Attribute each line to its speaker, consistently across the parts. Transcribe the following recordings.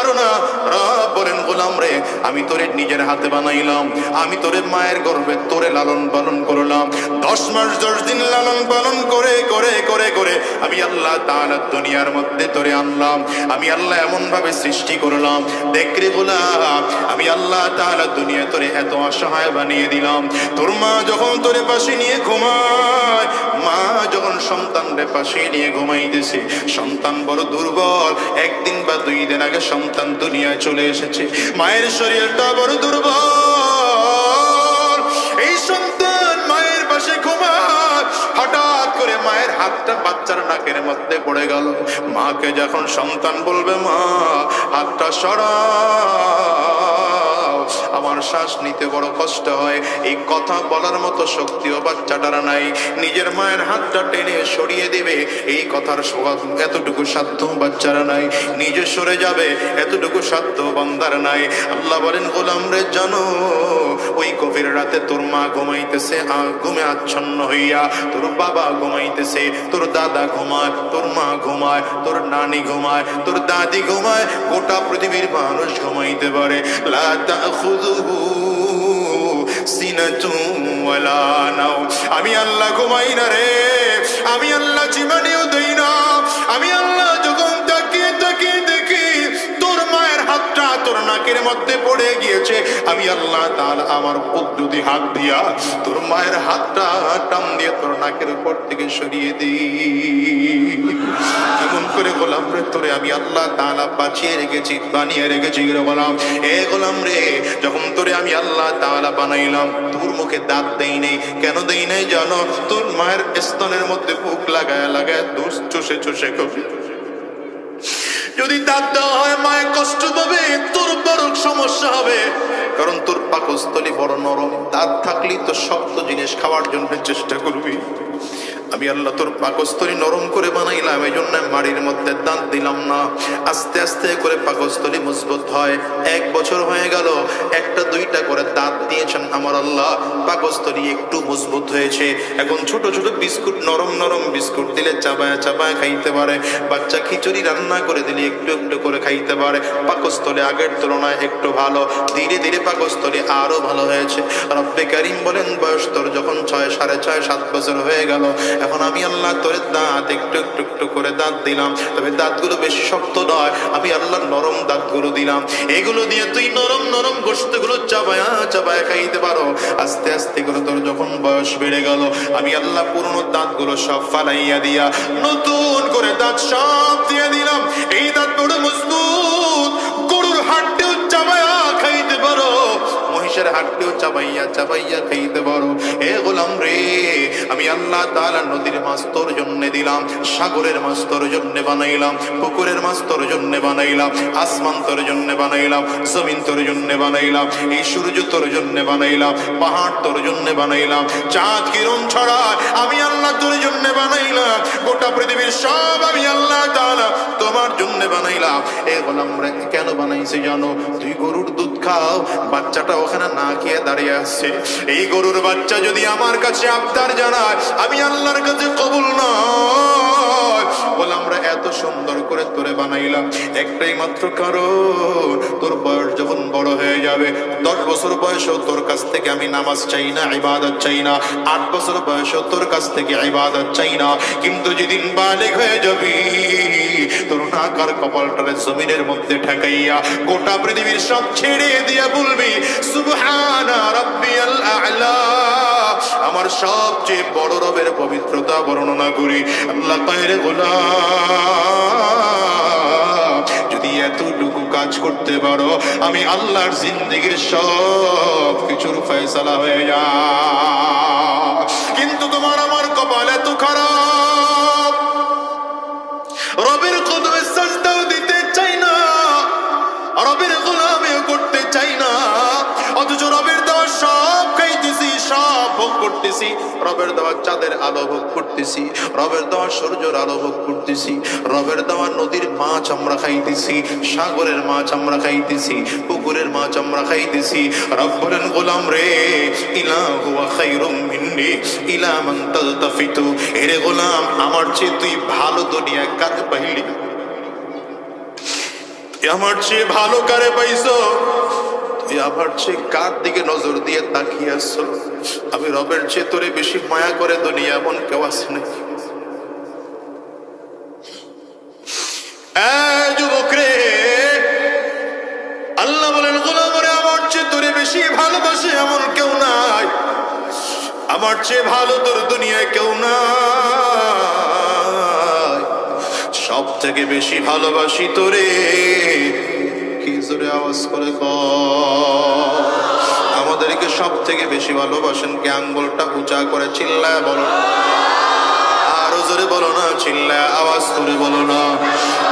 Speaker 1: পারো না গোলাম রে। আমি তোরে নিজের হাতে বানাইলাম। আমি তোরে মায়ের গর্ভে তোরে লালন পালন করলাম। দশ মাস, দশ দিন লালন পালন করে করে করে করে আমি আল্লাহ তাআলা দুনিয়ার মধ্যে তোরে আনলাম। আমি আল্লাহ এমন ভাবে সৃষ্টি করলাম। দেখরে গোলাম আমি আল্লাহ তাআলা দুনিয়া তোরে এত অসহায় বানিয়ে দিলাম। তোর মা যখন তোরে পাশে নিয়ে ঘুমায়, মা যখন সন্তানরে পাশে নিয়ে ঘুমাইতেছে, সন্তান বড় দুর্বল। একদিন বা দুই দিন আগে সন্তান দুনিয়ায় চলে এসেছে। মায়ের শরীরটা বড় দুর্বল। এই সন্তান মায়ের পাশে ঘুমায়। হঠাৎ করে মায়ের হাতটা বাচ্চার নাকের মধ্যে পড়ে গেল। মাকে যখন সন্তান বলবে, মা, হাতটা সরাও। আমার শ্বাস নিতে বড় কষ্ট হয়। এই কথা বলার মতো শক্তিও বাচ্চাটার নাই। নিজের মায়ের হাতটা টেনে সরিয়ে দেবে। এই কথার এতটুকু সাধ্য বাচ্চারা নাই। নিজে সরে যাবে, এতটুকু সাধ্য বান্দার নাই। আল্লাহ বলেন, গোলাম রে জানো, ওই গভীর রাতে তোর মা ঘুমাইতেছে ঘুমে আচ্ছন্ন হইয়া তোর বাবা ঘুমাইতেছে, তোর দাদা ঘুমায়, তোর মা ঘুমায়, তোর নানি ঘুমায়, তোর দাদি ঘুমায়, গোটা পৃথিবীর মানুষ ঘুমাইতে পারে। লা তাখুযুহু সিনাতুন ওয়ালা নাও। আমি আল্লাহ ঘুমাই না রে আমি আল্লাহ জীবনেও মধ্যে পড়ে গিয়েছে। আমি আল্লাহ তাআলা আমার পদ্ধতি হাত দিয়া তোর মায়ের হাতটা টান দিয়ে তোর নাকের উপর থেকে সরিয়ে দিই। এমন করে গোলাম রে, তোরে আমি আল্লাহ তাআলা বাঁচিয়ে রেখেছি, বানিয়ে রেখেছি গোলাম। এ গোলাম রে, যখন তোরে আমি আল্লাহ তাআলা বানাইলাম, তোর মুখে দাঁত দেই নেই। কেন দেই নাই জানো? তোর মায়ের স্তনের মধ্যে বুক লাগায় লাগায় দুষ চষে চষে কবি। যদি দাঁত দেওয়া হয় মায়ের কষ্ট পাবে, তোর বড় সমস্যা হবে। কারণ তোর পাকস্থলী বড় নরম, দাঁত থাকলেই তো শক্ত জিনিস খাওয়ার জন্য চেষ্টা করবি। আমি আল্লাহ তোর পাকস্থলী নরম করে বানাইলাম এই জন্য মাড়ির মধ্যে দাঁত দিলাম না। আস্তে আস্তে করে পাকস্থলী মজবুত হয়। এক বছর হয়ে গেল, একটা দুইটা করে দাঁত দিয়েছেন আমার আল্লাহ। পাকস্থলী একটু মজবুত হয়েছে। এখন ছোট ছোট বিস্কুট, নরম নরম বিস্কুট দিলে চাবায় চাবায় খাইতে পারে। বাচ্চা খিচুড়ি রান্না করে দিলে একটু একটু করে খাইতে পারে। পাকস্থলী আগের তুলনায় একটু ভালো। ধীরে ধীরে পাকস্থলী আরও ভালো হয়েছে। রব্বে কারিম বলেন, বয়স তোর যখন ছয়, সাড়ে ছয়, সাত বছর হয়ে গেল এখন আমি আল্লাহ তোর দাঁত একটু একটু একটু করে দাঁত দিলাম। তবে দাঁতগুলো বেশি শক্ত নয়, আমি আল্লাহ নরম দাঁতগুলো দিলাম। এগুলো দিয়ে তুই নরম নরম গোস্তগুলো চাবায়া চাবায়া খাইতে পারো। আস্তে আস্তে করে তোর যখন বয়স বেড়ে গেল, আমি আল্লাহ পুরনো দাঁতগুলো সব ফালাইয়া দিয়া নতুন করে দাঁত সব দিয়ে দিলাম। এই দাঁত বড় মজবুত, গরুর হাড্ডিও চাবায়া খাইতে পারো। মহিষের হাড্ডিও চাবাইয়া চাবাইয়া খাইতে পারো। এ গোলাম রে, আমি আল্লাহ তাআলা নদীর মাছ তোর জন্য দিলাম, সাগরের মাছ তোর জন্য বানাইলাম, পুকুরের মাছ তোর জন্য বানাইলাম, আসমান তোর জন্য বানাইলাম, জমিন তোর জন্য বানাইলাম, এই সূর্য তোর জন্যে বানাইলাম, পাহাড় তোর জন্যে বানাইলাম, চাঁদ কিরণ ছড়া আমি আল্লাহ তোর জন্য বানাইলাম, গোটা পৃথিবীর সব আমি আল্লাহ তাআলা তোমার জন্যে বানাইলাম। এ গোলাম রে, কেন বানাইছে জানো? তুই গরুর দুধ খাও, বাচ্চাটা ওখানে না খেয়ে দাঁড়িয়ে আসছে এই গরুর বাচ্চা যদি আমার কাছে আবদার জানায়, আমি আল্লাহর কাছে কবুল নয়। বলে, আমরা এত সুন্দর করে তোরে বানাইলাম। একটাই মাত্র কারণ, তোর বয়স যখন বড় হয়ে যাবে, দশ বছর বয়সেও তোর কাছ থেকে আমি নামাজ চাই না, ইবাদত চাই না। আট বছর বয়সেও তোর কাছ থেকে ইবাদত চাই না। কিন্তু যেদিন বালেক হয়ে যাবি, তোর নাকার কপালটারে জমিনের মধ্যে ঠেকাইয়া গোটা পৃথিবীর সব ছেড়ে দিয়া বলবি, সুবহানা রাব্বিয়াল আ'লা। আমার সবচেয়ে বড় রবের পবিত্রতা বর্ণনা করি, আল্লাহ গোলাম। যদি এতটুকু কাজ করতে পারো, আমি আল্লাহর জিন্দগির সব কিছুর ফয়সালা হয়ে যা। কিন্তু সব ভোগ করতেছি। রবের দেওয়া চাঁদের আলো ভোগ করতেছি। রবের দেওয়া সূর্যের আলো ভোগ করতেছি। রবের দেওয়া নদীর মাছ আমরা খাইতেছি। সাগরের মাছ আমরা খাইতেছি। পুকুরের মাছ আমরা খাইতেছি। রব বলেন, গোলাম রে, ইলাহু ওয়া খায়রুম মিন্নি, ইলা মান তালতাফিতু। এরে গোলাম, আমার চেয়ে তুই ভালো দুনিয়া কাজ পাইলি? আমার চেয়ে ভালো কারে পাইছো? তুই আমার চেয়ে কার দিকে নজর দিয়ে তাকিয়ে আসছো আমি রবের চেয়ে তোরে বেশি মায়া করে দুনিয়া এমন কেউ আছে নাকি? আমার চেয়ে বেশি ভালোবাসে এমন কেউ নাই। আমার চেয়ে ভালো তোর দুনিয়ায় কেউ নাই। সব থেকে বেশি ভালোবাসি তোরে কি জোরে আওয়াজ করে ক আমাদেরকে সব থেকে বেশি ভালোবাসেন কে? আঙ্গুলটা উঁচা করে চিল্লায় বলো আরও জোরে বলো না, চিল্লায় আওয়াজ করে বলো না।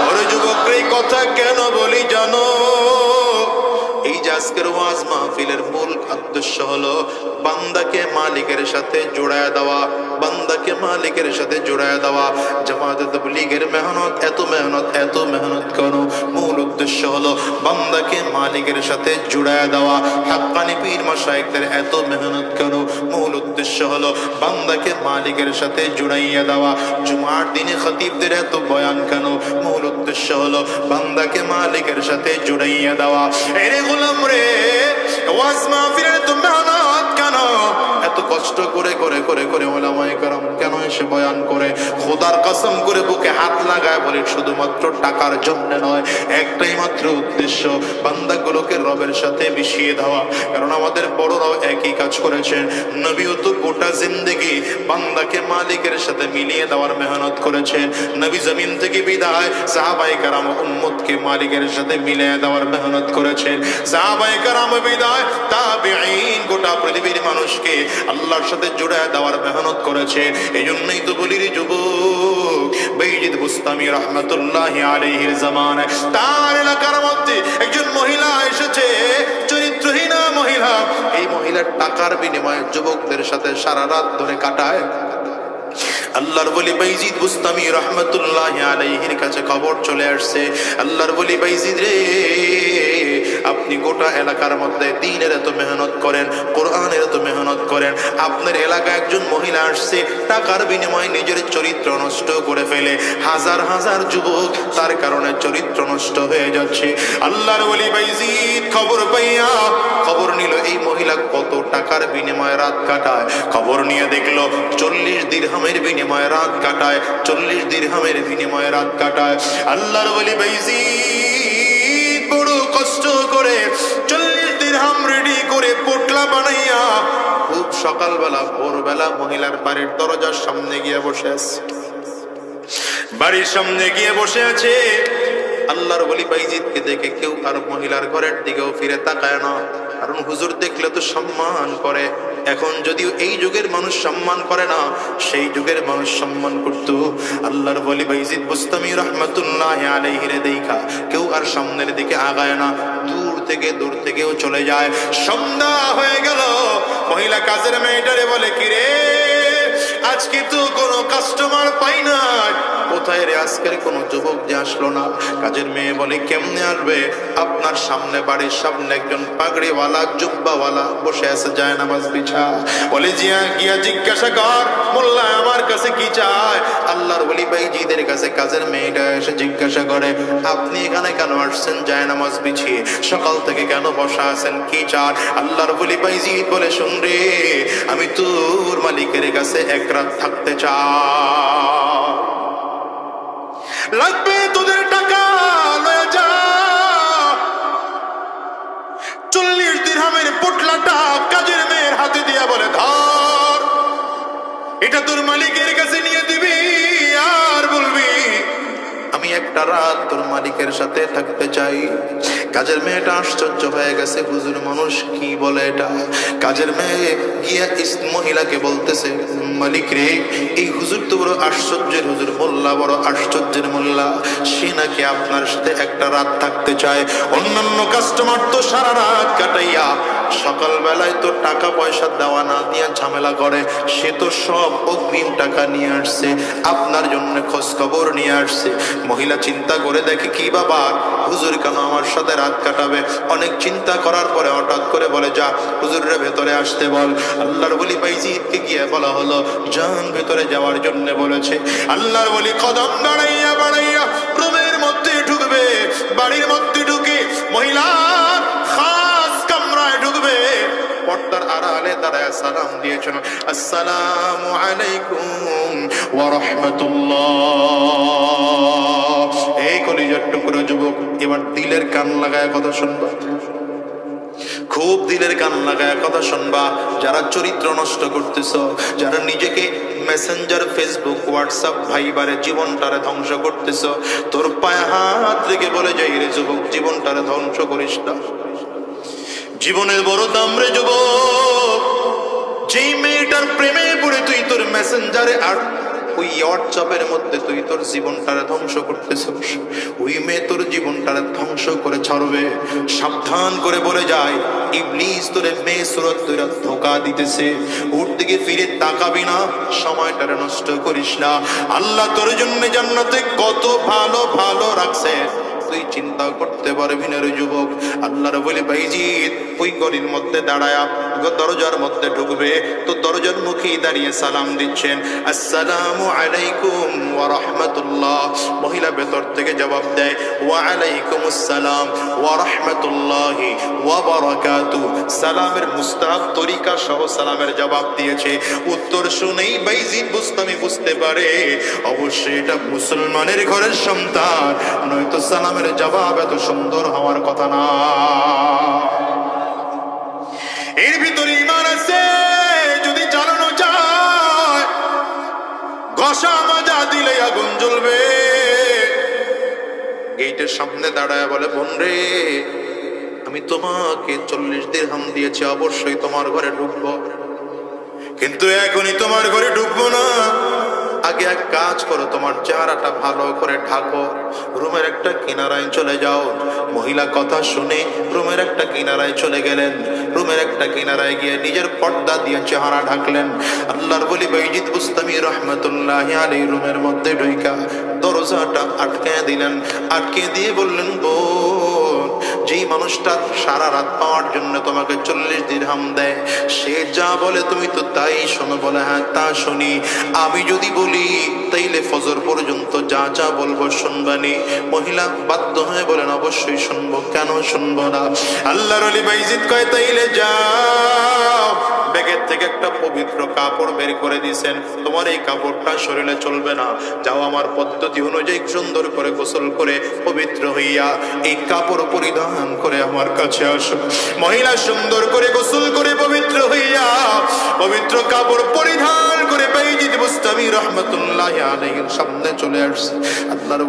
Speaker 1: ওরে যুবক, এই কথা কেন বলি জানো? এই যে আজকের ওয়াজ মাহফিলের মূল উদ্দেশ্য হলো বান্দাকে মালিকের সাথে জোড়ায় দেওয়া, বান্দাকে মালিকের সাথে জোড়ায় দেওয়া। জামাত তবলিগের মেহনত, এত মেহনত এত মেহনত করো মূল উদ্দেশ্য হলো বান্দাকে মালিকের সাথে জোড়ায় দেওয়া। হাক্কানি পীর মাশাইখদের এত মেহনত করো মূল উদ্দেশ্য হলো বান্দাকে মালিকের সাথে জুড়াইয়া দেওয়া। জুমার দিনে খতিবদের এত বয়ান কেন? মূল উদ্দেশ্য হলো বান্দাকে মালিকের সাথে জুড়াইয়া দেওয়া। এরে গোলাম রে, ওয়াজ মাহফিলের কষ্ট করে করে করে করে কারাম কেন এসে বয়ান করে? খোদার কসম করে বুকে হাত লাগায় বলে শুধুমাত্র টাকার জন্য নয়, একটাই মাত্র উদ্দেশ্য, বান্দাগুলোকে রবের সাথে মিশিয়ে দেওয়া। কারণ আমাদের বড়রাও একই কাজ করেছেন। নবীও তো গোটা বান্দাকে মালিকের সাথে মিলিয়ে দেওয়ার মেহনত করেছেন। নবী জমিন থেকে বিদায় সাহাবাই কারাম উম্মতকে মালিকের সাথে মিলিয়ে দেওয়ার মেহনত করেছেন। সাহাবাই কারাম বিদায় তাবেঈন গোটা পৃথিবীর মানুষকে আল্লাহর সাথে জুড়ে দেওয়ার মেহনত করেছে। এই জন্যই তো বলি রে যুবক বেইজিদ বুস্তামি রহমতুল্লাহ আলাইহির জামানায়। তার এলাকার মধ্যে একজন মহিলা এসেছে, চরিত্রহীনা মহিলা। এই মহিলার টাকার বিনিময়ে যুবকদের সাথে সারা রাত ধরে কাটায়। আল্লাহর বলি বাইজিদ বুস্তামি রহমতুল্লাহ আলাইহির কাছে খবর চলে আসছে। আল্লাহর বলি বাইজিদ রে আপনি গোটা এলাকার মধ্যে দিনের এত মেহনত করেন, কোরআনের এত মেহনত করেন, আপনার এলাকায় একজন মহিলা আসছে, টাকার বিনিময়ে নিজের চরিত্র নষ্ট করে ফেলে, হাজার হাজার যুবক তার কারণে চরিত্র নষ্ট হয়ে যাচ্ছে। আল্লাহর বলি বাইজিদ খবর পাইয়া খবর নিল, এই মহিলা কত টাকার বিনিময়ে রাত কাটায়। খবর নিয়ে দেখল, চল্লিশ দিরহামের বিনিময়ে রাত কাটায়, চল্লিশ দিরহামের বিনিময়ে রাত কাটায়। আল্লাহর বলি বাইজিদ বড় কষ্ট করে চল্লিশ দিরহাম রেডি করে পোটলা বানাইয়া খুব সকালবেলা, ভোরবেলা মহিলার বাড়ির দরজার সামনে গিয়ে বসে আছে। বাড়ির সামনে গিয়ে বসে আছে। আল্লাহর বলি, বাইজিদকে দেখে কেউ আর মহিলার ঘরের দিকেও ফিরে তাকায় না। কারণ হুজুর দেখলে তো সম্মান করে। এখন যদিও এই যুগের মানুষ সম্মান করে না, সেই যুগের মানুষ সম্মান করত। আল্লাহর বলি, বাইজিদ বুস্তামি রহমতুল্লাহ আলাইহিরে দেখা আর সামনের দিকে আগায় না। দূর থেকে, দূর থেকেও চলে যায়। সন্ধ্যা হয়ে গেল। মহিলা কাজের মেয়েটারে বলে, কিরে? আজকে তো কোনো কাস্টমার পাই না কোথায় রে আজকের কোনো যুবক যে আসলো না? কাজের মেয়ে বলে, কেমনে আসবে? আপনার সামনে বাড়ির সামনে একজন পাগড়িওয়ালা, জুব্বাওয়ালা বসে আছে, যায় নামাজ বিছা। বলে, জিয়া, গিয়া জিজ্ঞাসা কর, মোল্লা আমার কাছে কি চায়? আল্লাহর বলি ভাইজিদের কাছে কাজের মেয়েটা এসে জিজ্ঞাসা করে, আপনি এখানে কেন আসছেন? যায় নামাজ বিছিয়ে সকাল থেকে কেন বসা আছেন? কি চান? আল্লাহর বলি ভাইজিদ বলে, শুন রে, আমি তোর মালিকের কাছে এক রাত থাকতে চাই লাগবে তোদের টাকা, লয়ে যা। চল্লিশ দিরহামের পোটলাটা কাজের মেয়ের হাতে দিয়া বলে ধর। এটা তোর মালিকের কাছে নিয়ে দিবি, আর বলবি, আমি একটা রাত তোর মালিকের সাথে থাকতে চাই। কাজের মেয়েটা আশ্চর্য হয়ে গেছে, হুজুর মানুষ কি বলে এটা? কাজের মেয়ে গিয়া মহিলাকে বলতেছে, মালিক রে, এই হুজুর তো বড় আশ্চর্যের হুজুর, মোল্লা বড় আশ্চর্যের মোল্লা। সে নাকি আপনার সাথে একটা রাত থাকতে চায়। অন্যান্য কাস্টমার তো সারা রাত কাটাইয়া সকালবেলায় তো টাকা পয়সা দেওয়া না দিয়া ঝামেলা করে, সে তো সব অগ্রিম টাকা নিয়ে আসছে, আপনার জন্য খোঁজ খবর নিয়ে আসছে। মহিলা চিন্তা করে দেখে, কি বাবা, হুজুর কেন আমার সাথে রাত কাটাবে? অনেক চিন্তা করার পরে হঠাৎ করে বলে, যা হুজুরের ভেতরে আসতে বল। আল্লাহর বলি বাইজিদকে গিয়ে বলা হলো যান ভেতরে যাওয়ার জন্য বলেছে। আল্লাহর বলি, কদম বাড়াইয়া বাড়াইয়া, রুমের মধ্যে ঢুকবে। বাড়ির মধ্যে ঢুকে মহিলার খাস কামরায় পর্দার আড়ালে দাঁড়ায় সালাম দিয়েছেন আসসালামু আলাইকুম ওয়া রাহমাতুল্লাহ। এই কলিজার টুকরো যুবক, এবার দিলের কান লাগায় কথা শুনবা। খুব দিলের কান লাগায় কথা শুনবা। যারা চরিত্র নষ্ট করতেছ, যারা নিজেকে মেসেঞ্জার ফেসবুক হোয়াটসঅ্যাপ ভাইবারে জীবনটারে ধ্বংস করতেছ, তোর পায়ে হাত রেখে বলে, যাই রে যুবক, জীবনটারে ধ্বংস করিস না। জীবনের বড় দাম রে যুবক যেই মেয়েটার প্রেমে পড়ে তুই তোর মেসেঞ্জারে, আর ওই হোয়াটসঅ্যাপের মধ্যে তুই তোর জীবনটারে ধ্বংস করতেছিস, ওই মেয়ে তোর জীবনটারে ধ্বংস করে ছাড়বে। সাবধান করে বলে যায়, ইবলিস তোরে মেয়ে সুরত তোরা ধোকা দিতেছে। ওর দিকে ফিরে তাকাবি না, সময়টারে নষ্ট করিস না। আল্লাহ তোর জন্য জান্নাতে কত ভালো ভালো রাখছে তুই চিন্তা করতে পারবি না রে যুবক। আল্লাহর বলে ভাইজিৎ ওই গলির মধ্যে দাঁড়ায়া দরজার মধ্যে ঢুকবে, তো দরজার মুখেই দাঁড়িয়ে সালাম দিচ্ছেন, আসসালামু আলাইকুম ওয়া রাহমাতুল্লাহ। মহিলা ভেতর থেকে জবাব দেয়, ওয়া আলাইকুম আসসালাম ওয়া রাহমাতুল্লাহি ওয়া বারাকাতু। সালামের মুস্তাহাব তরিকা সহ সালামের জবাব দিয়েছে। উত্তর শুনেই বাইজিৎ বুস্তামি বুঝতে পারে, অবশ্যই এটা মুসলমানের ঘরের সন্তান, নয়তো সালামের জবাব এত সুন্দর হওয়ার কথা না। এর আগুন জ্বলবে। গেটের সামনে দাঁড়ায় বলে, বোন রে, আমি তোমাকে চল্লিশ দিরহাম দিয়েছি, অবশ্যই তোমার ঘরে ঢুকবো। কিন্তু এখনই তোমার ঘরে ঢুকবো না। আগে এক কাজ করো, তোমার চেহারাটা ভালো করে ঢাকো। রুমের একটা কিনারায় চলে যাও। মহিলা কথা শুনে রুমের একটা কিনারায় চলে গেলেন। রুমের একটা কিনারায় গিয়ে নিজের পর্দা দিয়ে চেহারা ঢাকলেন। আল্লাহর বলি, বাইজিদ বুস্তামি রহমতুল্লাহ আলী রুমের মধ্যে ঢুইকা দরজাটা আটকে দিলেন। আটকে দিয়ে বললেন বো যেই মানুষটা সারা রাত পাওয়ার জন্য তোমাকে চল্লিশ দিরহাম দেয়, সে যা বলে তুমি তো তাই শোনো বলে হ্যাঁ তা শুনি। আমি যদি বলি তাইলে ফজর পর্যন্ত যা যা বলব শুনবানি মহিলা বাধ্য হয়ে বলেন, অবশ্যই শুনব। কেন শুনব না? আল্লাহর কয়, তাইলে যাও। ব্যাগের থেকে একটা পবিত্র কাপড় বের করে তোমার এই কাপড়টা শরীরে চলবে না। যাও আমার পদ্ধতি অনুযায়ী সুন্দর করে গোসল করে পবিত্র হইয়া এই কাপড় পরিধান করে আমার কাছে আসো। মহিলা সুন্দর করে গোসল করে পবিত্র হইয়া পবিত্র কাপড় পরিধান করে রহমতুল্লাহ আলাইহির সামনে চলে আসছে।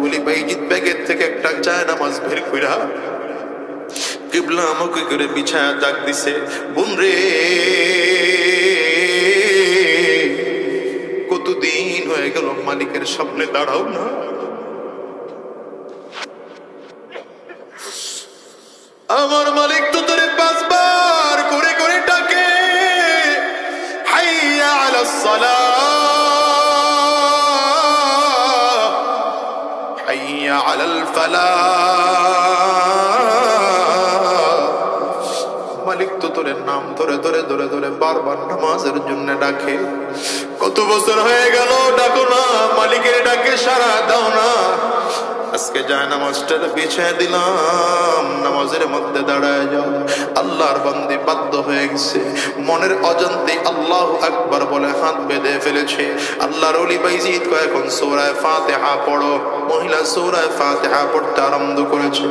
Speaker 1: বলি ব্যাগের থেকে একটা চায় নামাজ বের আমাকে করে বিছায়া ডাক দিছে। বোন রে, কতদিন হয়ে গেল মালিকের সামনে দাঁড়াও না। আমার আলাল মালিক তো তোর নাম ধরে ধরে ধরে ধরে বারবার নামাজের জন্য ডাকে। কত বছর হয়ে গেল, ডাকো না, মালিকের ডাকে সারা দাও না। আজকে যায় নামাজটা বিছিয়ে দিলাম, নামাজের মধ্যে দাঁড়ায় যাও। আল্লাহর বান্দি বাধ্য হয়ে গেছে। মনের অজান্তে আল্লাহ আকবার বলে হাত বেঁধে ফেলেছে। আল্লাহর অলি বাইজিদ কয়েকখন সৌরায় ফাতেহা পড়ো। মহিলা সৌরায় ফাতেহা পড়তে আরম্ভ করেছে।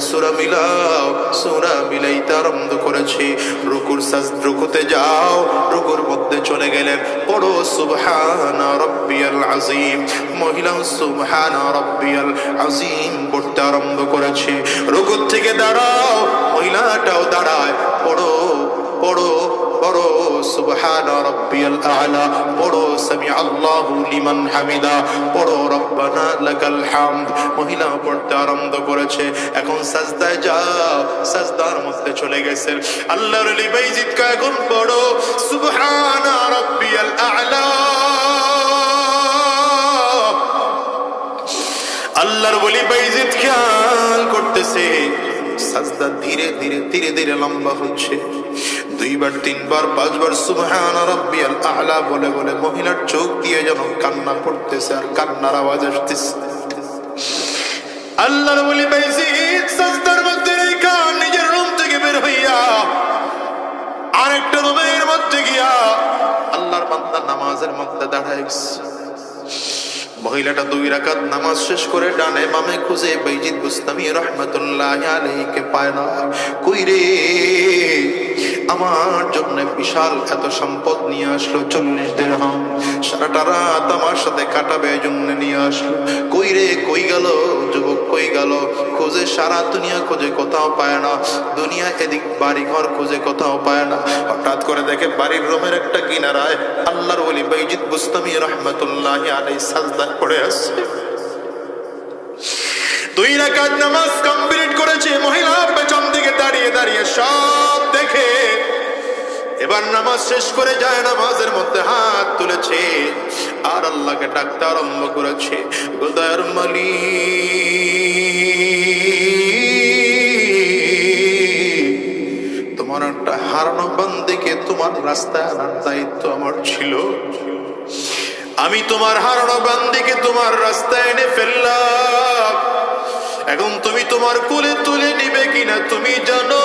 Speaker 1: সূরা মিলাও, সূরা মিলাইতে আরম্ভ করেছে। রুকুর সাজ রুকুতে যাও, রুকুর মধ্যে চলে গেলেন পড়ো, সুবহানা রাব্বিয়াল আযীম। মহিলা সুবহানা রাব্বিয়াল আযীম পড়তে আরম্ভ করেছে। রুকুর থেকে দাঁড়াও, মহিলাটাও দাঁড়ায়, পড়ো পড়ো। পড়ো, সুবহান রাব্বিয়াল আ'লা। পড়ো, সামি আল্লাহু লিমান হামিদা। রব্বানা লাকাল হামদ। মহিলা পড়তে আরম্ভ করেছে। এখন সাজদায় যাও, সাজদার মধ্যে চলে গেছেন আল্লাহর আলী বাইজিদ কা এখন সুবহান রাব্বিয়াল আ'লা। আল্লাহর বলি বাইজিদ খেয়াল করতেছে। সাজদা ধীরে ধীরে ধীরে ধীরে লম্বা হচ্ছে। দুইবার, তিনবার, পাঁচবার, সুবহান রাব্বিয়াল আ'লা বলে বলে মহিলার চোখ দিয়ে যেন কান্না পড়তেছে আর কান্নার আওয়াজ আসতেছে। আল্লাহর বলি বাইজি সাজদার মধ্যে রেখা, নিজের রুম থেকে বের হইয়া আরেকটা রুমের মধ্যে গিয়া আল্লাহর বান্দা নামাজের মধ্যে দাঁড়াইছে মহিলাটা দুই রাকাত নামাজ শেষ করে ডানে বামে খুঁজে, বাইজিদ বুস্তামি রহমতুল্লাহ আলাইকে পায় না কই রে আমার জন্য বিশাল এত সম্পদ নিয়ে আসলো, চল্লিশ দিন সারাটা রাত আমার সাথে কাটাবে, জন্য নিয়ে আসলো। কই রে, কই গেল? যুবক কই গেল? খুঁজে সারা দুনিয়া খোঁজে কোথাও পায় না। দুনিয়া এদিক বাড়ি ঘর খুঁজে কোথাও পায় না। হঠাৎ করে দেখে বাড়ির রুমের একটা কিনারায় আল্লাহর ওলি বাইজিদ বুস্তামি রহমতুল্লাহ আলাই সাজদা করে আসছে দুই রাকাত নামাজ কমপ্লিট করেছে, মহিলা পেছন দিকে দাঁড়িয়ে দাঁড়িয়ে সব দেখে এবার নামাজ শেষ করে যায়, নামাজের মধ্যে হাত তুলেছে। আর আল্লাহকে ডাকতে আরম্ভ করেছে গোদার মালি তোমার একটা হারানো বান্দিকে তোমার রাস্তায় আনার দায়িত্ব আমার ছিল। আমি তোমার হারানো বান্দিকে তোমার রাস্তায় এনে ফেললাম। এখন তুমি তোমার কুলে তুলে নিবে কিনা তুমি জানো?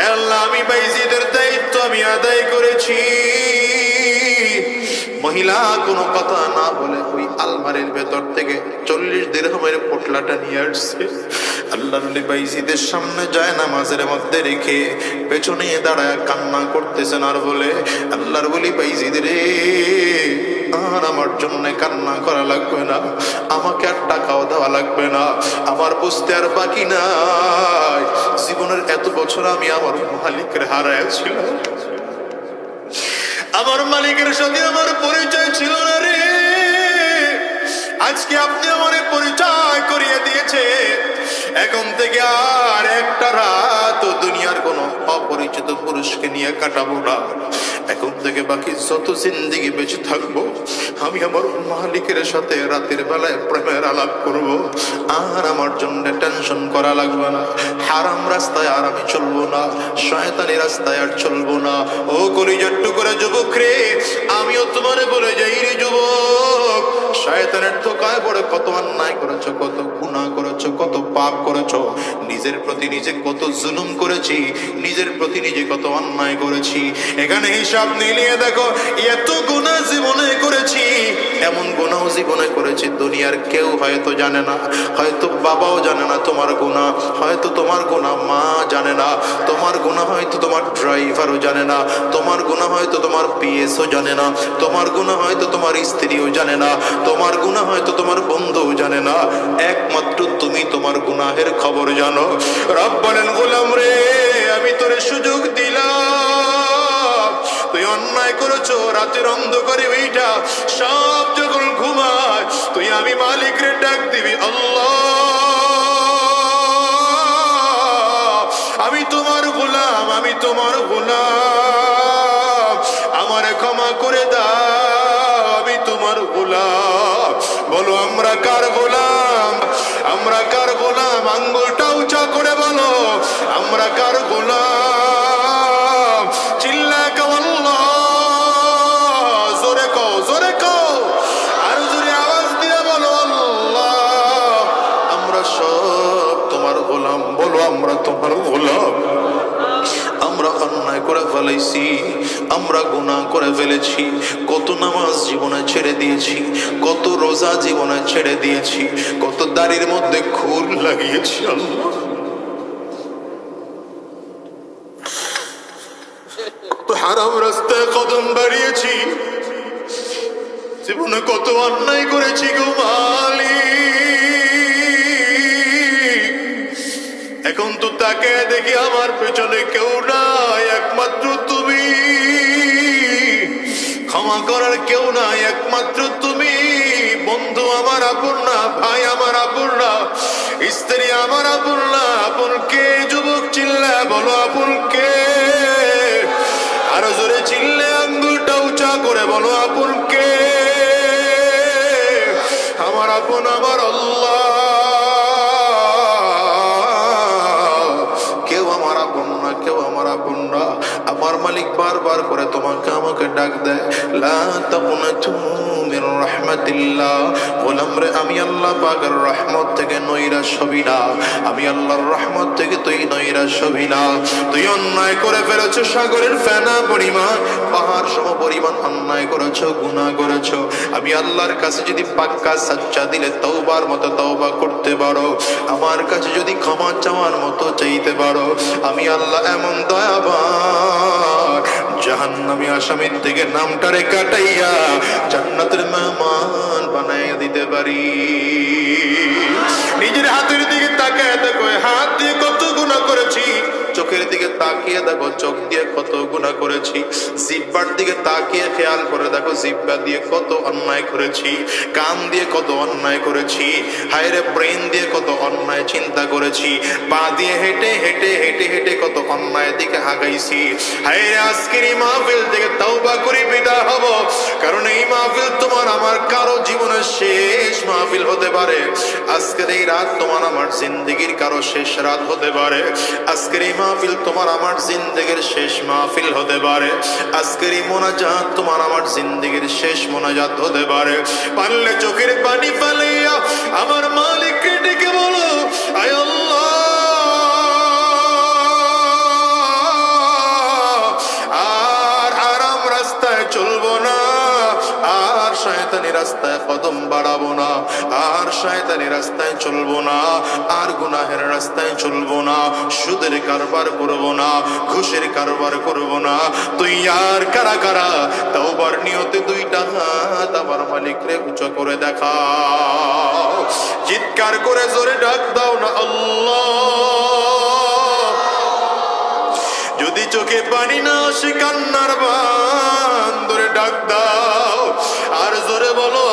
Speaker 1: আয় আল্লাহ, আমি বাইজিদের দায়িত্ব, আমি আদায় করেছি। মহিলা, কোনো কথা না বলে ওই আলমারির ভেতর থেকে চল্লিশ দিরহমের পোটলাটা নিয়ে আসছে। আল্লাহ বাইজিদের সামনে যায় নামাজের মধ্যে রেখে পেছনে দাঁড়ায় কান্না করতেছেন আর বলে, আল্লাহর বলি, বাইজিদ রে। আর আমার জন্য কান্না করা লাগবে না। আমাকে আর টাকাও দেওয়া লাগবে না। আমার বুঝতে আর বাকি নাই। জীবনের এত বছর আমি আমার মালিকের হারাইছিলাম আমার মালিকের সঙ্গে আমার পরিচয় ছিল না রে। আজকে আপনি আমার পরিচয় করিয়ে দিয়েছে এখন থেকে আর একটা রাত দুনিয়ার কোনো অপরিচিত পুরুষকে নিয়ে কাটাবো না। এখন থেকে বাকি যত জিন্দিগি বেঁচে থাকব, আমি আমার মালিকের সাথে রাতের বেলায় প্রেমের আলাপ করব। আর আমার জন্য টেনশন করা লাগবে না। হারাম রাস্তায় আর আমি চলবো না। শয়তানি রাস্তায় আর চলবো না। ও কলিজাট্টু করে যুবক রে, আমিও তোমার বলে যাই রে যুবক। শয়তানের ধোকায় পড়ে কত অন্যায় করেছ, কত পাপ করেছ, নিজের প্রতি নিজে কত জুলুম করেছি, নিজের প্রতি নিজে কত অন্যায় করেছি। এখানে হিসাব নিলিয়ে দেখো, এত গুনাহ জীবনে করেছি, এমন গুনাহ জীবনে করেছি, দুনিয়ার কেউ হয়তো জানে না, হয়তো বাবাও জানে না তোমার গুনাহ, হয়তো তোমার গুনাহ মা জানে না, তোমার গুনাহ হয়তো তোমার ড্রাইভারও জানে না, তোমার গুনাহ হয়তো তোমার পিএসও জানে না, তোমার গুনাহ হয়তো তোমার স্ত্রীও জানে না, তোমার গুনাহ হয়তো তোমার বন্ধুও জানে না, একমাত্র তুমি তোমার গুনাহের খবর জানো। রব বলেন, গোলাম রে, আমি তোরে সুযোগ দিলাম। তুই অন্যায় করেছ, রাতের অন্ধকারে ওইটা সব যখন ঘুমায়, তুই আমি মালিক রে, ডাক দিবি, আল্লাহ। আমি তোমার গোলাম, আমি তোমার গোলাম। আমার ক্ষমা করে দাও, আমি তোমার গোলাম। বলো, আমরা কার গোলাম? আমরা কার গোলাম? আঙ্গুলটা উঁচা করে বলো, আমরা কার গোলাম? চিল্লা কামাল্লাহ জোরে কও জোরে কও, আরও জোরে আওয়াজ দিয়ে বলো আল্লাহ, আমরা সব তোমার গোলাম, বলো আমরা তোমার গোলাম। আমরা অন্যায় করে ফেলেছি আমরা গুনাহ করে ফেলেছি, কত নামাজ জীবনে ছেড়ে দিয়েছি, কত রোজা জীবনে ছেড়ে দিয়েছি, কত দাড়ির মধ্যে খুর লাগিয়েছি হারাম রাস্তায় কদম বাড়িয়েছি, জীবনে কত অন্যায় করেছি গো মালিক। এখন তো তাকে দেখি আমার পেছনে কেউ নাই একমাত্র ক্ষমা করার কেউ নাই, একমাত্র তুমি। বন্ধু আমার আপন না, ভাই আমার আপন না, স্ত্রী আমার আপন না। আপন কে? যুবক চিল্লা বলো, আপন কে? আরও জোরে চিল্লে আঙ্গুলটা উঁচা করে বলো, আপন কে? আমার আপন আমার আল্লাহ। কেউ আমার আপন না, কেউ আমার আপন না। আমার মালিক বারবার করে তোমাকে আমাকে ডাক দেয়, লা তাকুনাতু মির রাহমাতিল্লাহ। গোলাম রে, আমি আল্লাহ পাকের রহমত থেকে নৈরাশ হবি না। আমি আল্লাহর রহমত থেকে তুই নৈরাশ হবি না। তুই অন্যায় করে ফেলেছ সাগরের ফেনা পরিমাণ, পাহাড় সম পরিমাণ অন্যায় করেছ, গুনাহ করেছ। আমি আল্লাহর কাছে যদি পাক্কা সাচ্চা দিলে তওবার মতো তওবা করতে পারো। আমার কাছে যদি ক্ষমা চাওয়ার মতো চাইতে পারো। আমি আল্লাহ এমন দয়াবান। জাহান্নামী আসামির থেকে নামটারে কাটাইয়া জান্নাতের মেহমান বানাইয়া দিতে পারি। নিজের হাতের দিকে তাকায় দেখো, হাত দিয়ে কত গুণা করেছি। চোখের দিকে তাকিয়ে দেখো, চোখ দিয়ে কত গুণা করেছি। জিব্বার দিকে তাকিয়ে খেয়াল করে দেখো, জিব্বা দিয়ে কত অন্যায় করেছি, কান দিয়ে কত অন্যায় করেছি, হায়রে ব্রেন দিয়ে কত অন্যায় চিন্তা করেছি, পা দিয়ে হেঁটে হেঁটে হেঁটে হেঁটে কত অন্যায় দিকে আগাইছি। হায়রে আজকের এই মাহফিল থেকে তাওবা করে বিদায় হব, কারণ এই মাহফিল তোমার আমার কারও জীবনের শেষ মাহফিল হতে পারে। আজকের এই রাত তোমার আমার জিন্দগির কারও শেষ রাত হতে পারে। আজকের এই মাহফিল তোমার আমার জিন্দগির শেষ মাহফিল হতে পারে। আজকের এই মোনাজাত তোমার আমার জিন্দগির শেষ মোনাজাত হতে পারে। পারলে চোখের পানি ফালাইয়া আমার মালিককে ডেকে বলো, আয় আল্লাহ শয়তানি রাস্তায় কদম বাড়াবো না, আর শয়তানি রাস্তায় চলবো না, আর গুনাহের রাস্তায় চলবো না, সুদের কারবার করব না, ঘুষের কারবার করব না। তুই আর কারা কারা তাওবার নিয়তে দুইটা হাত আমার মালিকরে উঁচু করে দেখা। চিৎকার করে জোরে ডাক দাও না আল্লাহ। চোখে পানি না আসে কান্নার বান ধরে ডাক দাও। আর জোরে বলো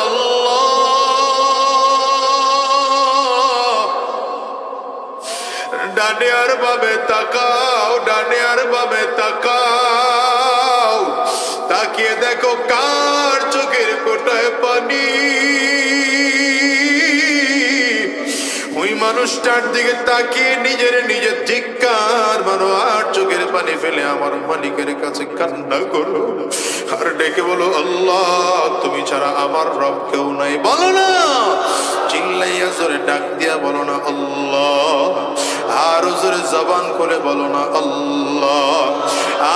Speaker 1: ডানে আর বাবে তাকাও, ডানে আর বাবে তাকাও। তাকিয়ে দেখো কার চোখের কোটায় পানি। মানুষটার দিকে তাকিয়ে নিজের নিজের ধিক্কার মারো আর চোখের পানি ফেলে আমার মালিকের কাছে কান্না করো। আর ডেকে বলো, আল্লাহ, তুমি ছাড়া আমার রব কেউ নাই। বলো না, চিল্লাইয়া জোরে ডাক দিয়া বলো না, আল্লাহ। আর জোরে জবান খুলে বলো না, আল্লাহ।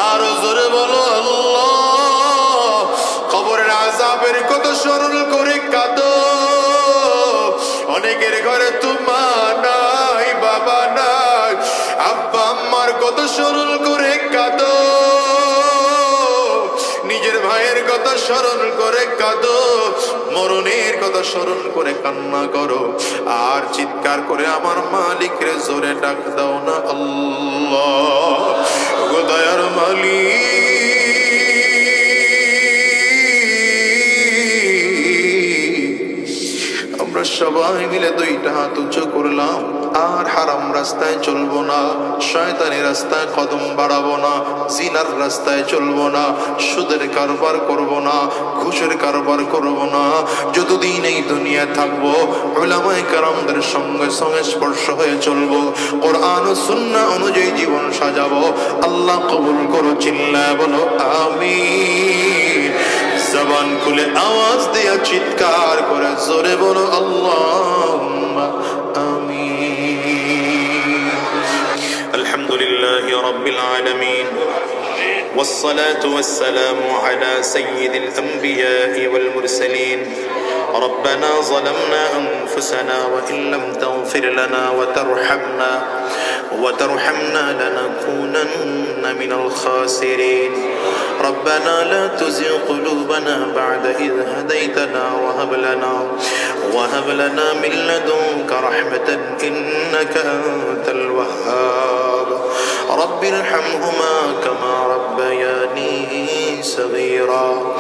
Speaker 1: আর জোরে বলো, আল্লাহ। খবরের আজাবের কত স্মরণ করে কাঁদো অনেকের ঘরে তোমা নাই, বাবা নাই। আব্বা আম্মার কত স্মরণ করে কাঁদো। নিজের ভাইয়ের কথা স্মরণ করে কাঁদো। মরণের কথা স্মরণ করে কান্না করো। আর চিৎকার করে আমার মালিকের জোরে ডাক দাও না আল্লাহ। দয়ার মালিক। আমরা সবাই মিলে দুইটা হাত উঁচু করলাম। আর হারাম রাস্তায় চলবো না, শয়তানি রাস্তায় কদম বাড়াবো না, জিনার রাস্তায় চলবো না, সুদের কারবার করব না, ঘুষের কারবার করব না। যতদিন এই দুনিয়া থাকব ওলামাই কারামদের সঙ্গে সঙ্গে স্পর্শ হয়ে চলবো। কোরআন ও সুন্নাহ অনুযায়ী জীবন সাজাবো। আল্লাহ কবুল করো, চিল্লায় বলো, আমিন। জবান খুলে আওয়াজ দিয়া চিৎকার করে জোরে বলো আল্লাহ আমিন আলহামদুলিল্লাহ রাব্বিল আলামিন والصلاة والسلام على سيد الأنبياء والمرسلين ربنا ظلمنا أنفسنا وإن لم تغفر لنا وترحمنا وترحمنا لنكونن من الخاسرين. ربنا لا تزغ قلوبنا بعد إذ هديتنا وهب لنا وهب لنا من لدنك رحمة إنك أنت الوهاب. رب ارحمهما كما ربياني صغيرا.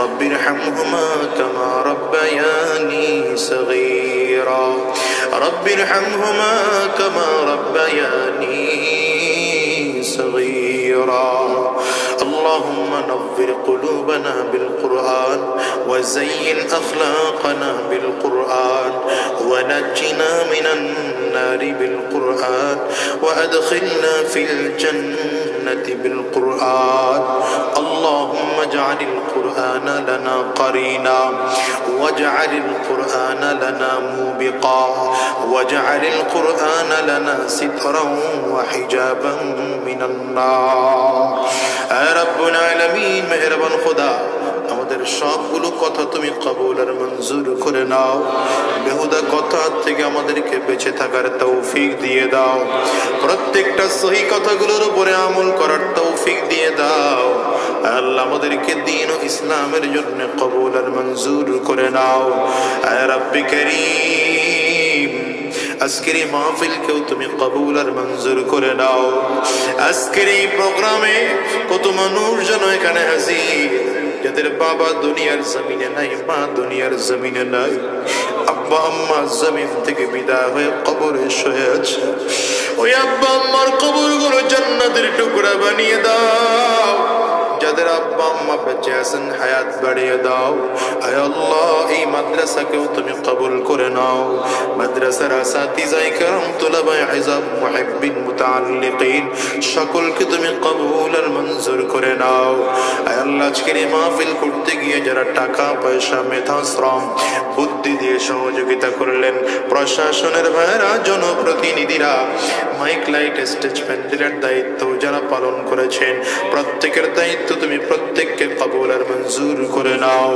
Speaker 1: رب ارحمهما كما ربياني صغيرا. رب ارحمهما كما ربياني صغيرا. اللهم نور قلوبنا بالقرآن وزين أخلاقنا بالقرآن ونجنا من النار بالقرآن وأدخلنا في الجنة بالقرآن. اللهم اجعل القرآن لنا قرينا واجعل القرآن لنا موبقا واجعل القرآن لنا سترا وحجابا من النار يا رب العالمين مهربان خدا আমাদের সবগুলো কথা তুমি কবুল আর মঞ্জুর করে নাও বেহুদা কথা থেকে আমাদেরকে বেঁচে থাকার তৌফিক দিয়ে দাও প্রত্যেকটা সহি কথাগুলোর উপরে আমল করার তৌফিক দিয়ে দাও আল্লাহ আমাদেরকে দিন ও ইসলামের জন্য কবুল আর মঞ্জুর করে নাও। রাব্বি করিম, আজকের এই মাহফিলকেও তুমি কবুল আর মঞ্জুর করে নাও। আজকের এই প্রোগ্রামে কত মানুষ যেন এখানে হাজির, যাদের বাবা দুনিয়ার জমিনে নাই, মা দুনিয়ার জমিনে নাই। আব্বা আম্মা জমিন থেকে বিদায় হয়ে কবরে শুয়ে আছে। ওই আব্বা আম্মার কবরগুলো জান্নাতের টুকরা বানিয়ে দাও। যাদের আব্বা আম্মা বেঁচে আছেন, হায়াত বাড়িয়ে দাও। আয় আল্লাহ, এই মাদ্রাসাকেও তুমি কবুল করে নাও। মাদ্রাসার আসাতিজাই কারম তোলাবায় হিজাব, মুহিব্বিন, মুতাআল্লিকিন, সকলকে তুমি কবুল আর মঞ্জুর করে নাও। আয় আল্লাহ, আজকের এই মাহফিল করতে গিয়ে যারা টাকা, পয়সা, মেধা, শ্রম, বুদ্ধি দিয়ে সহযোগিতা করলেন, প্রশাসনের ভাইরা জনপ্রতিনিধিরা, মাইক, লাইট, স্টেজ প্যান্ডেলের দায়িত্ব যারা পালন করেছেন, প্রত্যেকের দায়িত্ব তুমি প্রত্যেককে কবুল আর মঞ্জুর করে নাও।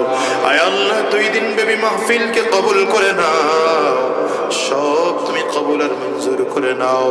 Speaker 1: আয় আল্লাহ, দুই দিন বেবি মাহফিলকে কবুল করে নাও। সব তুমি কবুল আর মঞ্জুর করে নাও।